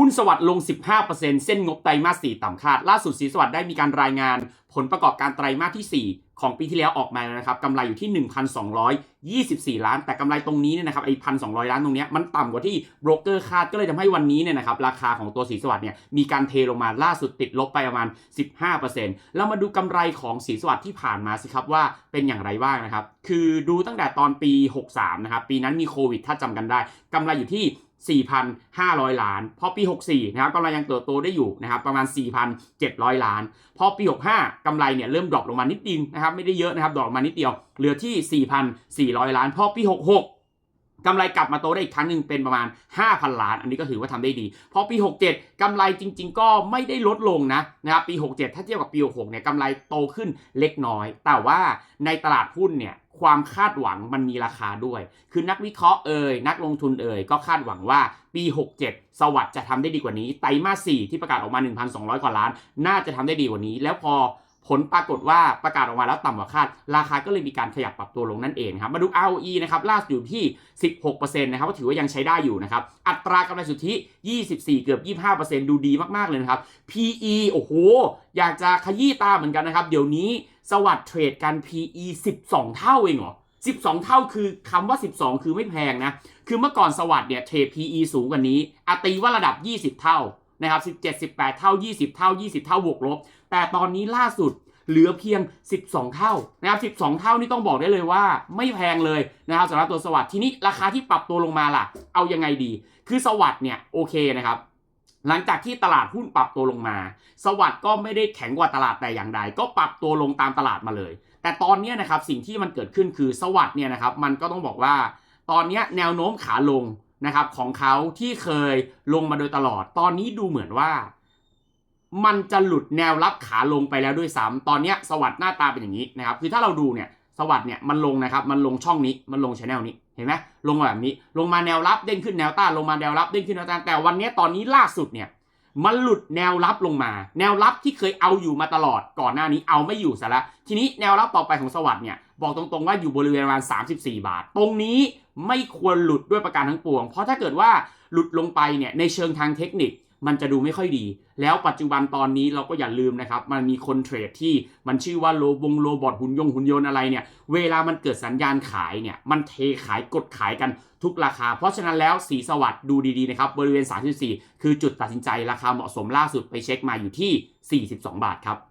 หุ้นสวัสด์ลง 15%เส้นงบไตรมาส 4 ต่ำคาด ล่าสุดสีสวัสด์ได้มีการรายงาน ผลประกอบการไตรมาสที่ 4 ของปีที่แล้วออกมาแล้วนะครับกำไรอยู่ที่ 1,224 ล้าน แต่กำไรตรงนี้เนี่ยนะครับไอ้พันสองล้านตรงนี้มันต่ำกว่าที่โบรกเกอร์คาดก็เลยทำให้วันนี้เนี่ยนะครับราคาของตัวสีสวัสด์เนี่ยมีการเทลงมาล่าสุดติดลบไปประมาณ 15%แล้วมาดูกำไรของสีสวัสด์ที่ผ่านมาสิครับว่าเป็นอย่างไรบ้างนะครับคือดูตั้งแต่ตอนปี 63 นะครับปีนั้นมีโควิดถ้าจำกันได้กำไรอยู่ที่ 4,500 ล้าน พอปี 64 นะครับกำไรยังเติบโตได้อยู่นะครับประมาณ 4,700 ล้าน พอปี 65 กำไรเนี่ยเริ่มดรอปลงมานิดนึงนะครับไม่ได้เยอะนะครับดรอปลงมานิดเดียว เหลือที่ 4,400 ล้าน พอปี 66 กำไรกลับมาโตได้อีกครั้งหนึ่งเป็นประมาณ 5,000 ล้าน อันนี้ก็ถือว่าทำได้ดี พอปี 67กำไรจริง ๆ ก็ไม่ได้ลดลงนะนะครับปี 67 ถ้าเทียบกับปี66เนี่ยกำไรโตขึ้นเล็กน้อย แต่ว่าในตลาดหุ้นเนี่ยความคาดหวังมันมีราคาด้วย คือนักวิเคราะห์เอ่ยนักลงทุนเอ่ยก็คาดหวังว่าปี 67 สวัสด์จะทำได้ดีกว่านี้ ไตรมาส 4 ที่ประกาศออกมา 1,200 กว่าล้าน น่าจะทำได้ดีกว่านี้ แล้วพอ ผลปรากฏว่าประกาศออกมาแล้วต่ำกว่าคาด ราคาก็เลยมีการขยับปรับตัวลงนั่นเองครับมาดู ROE นะครับล่าสุดอยู่ที่ 16%นะครับก็ถือว่ายังใช้ได้อยู่นะครับอัตรากำไรสุทธิ 24 เกือบ 25%ดูดีมากๆเลยนะครับ PE โอ้โห อยากจะขยี้ตาเหมือนกันนะครับ เดี๋ยวนี้สวัสด์เทรดกัน PE 12 เท่าเองเหรอ12 เท่าคือคำว่า 12 คือไม่แพงนะ คือเมื่อก่อนสวัสด์เนี่ยเทรด PE สูงกว่านี้อาตีว่าระดับ 20 เท่า นะครับ 17 18 เท่า 20 เท่า 20 เท่าบวกลบ แต่ตอนนี้ล่าสุดเหลือเพียง 12 เท่านะครับ 12 เท่านี่ต้องบอกได้เลยว่าไม่แพงเลยนะครับสำหรับตัวสวัสด์ทีนี้ราคาที่ปรับตัวลงมาล่ะ เอายังไงดี คือสวัสด์เนี่ยโอเคนะครับหลังจากที่ตลาดหุ้นปรับตัวลงมา สวัสด์ก็ไม่ได้แข็งกว่าตลาดแต่อย่างใด ก็ปรับตัวลงตามตลาดมาเลย แต่ตอนนี้นะครับสิ่งที่มันเกิดขึ้นคือสวัสด์เนี่ยนะครับมันก็ต้องบอกว่า ตอนนี้แนวโน้มขาลง นะครับของเขาที่เคยลงมาโดยตลอด ตอนนี้ดูเหมือนว่า มันจะหลุดแนวรับขาลงไปแล้วด้วยซ้ำตอนนี้สวัสด์หน้าตาเป็นอย่างนี้นะครับ คือถ้าเราดูเนี่ยสวัสด์เนี่ยมันลงนะครับ มันลงช่องนี้ มันลงชแนลนี้ เห็นไหมลงมาแบบนี้ ลงมาแนวรับเด้งขึ้นแนวต้าน ลงมาแนวรับเด้งขึ้นแนวต้าน แต่วันนี้ตอนนี้ล่าสุดเนี่ย มันหลุดแนวรับลงมา แนวรับที่เคยเอาอยู่มาตลอดก่อนหน้านี้เอาไม่อยู่ซะแล้วทีนี้แนวรับต่อไปของสวัสด์เนี่ยบอกตรงๆว่าอยู่บริเวณประมาณ 34 บาท ตรงนี้ไม่ควรหลุดด้วยประการทั้งปวง เพราะถ้าเกิดว่าหลุดลงไปเนี่ยในเชิงทางเทคนิค มันจะดูไม่ค่อยดี แล้วปัจจุบันตอนนี้เราก็อย่าลืมนะครับ มันมีคนเทรดที่มันชื่อว่าโลบงโลบอทหุ่นยงหุ่นยนต์อะไรเนี่ย เวลามันเกิดสัญญาณขายเนี่ย มันเทขายกดขายกันทุกราคา เพราะฉะนั้นแล้วสีสวัสด์ดูดีๆนะครับ บริเวณ 34 คือจุดตัดสินใจราคาเหมาะสมล่าสุดไปเช็คมาอยู่ที่ 42 บาทครับ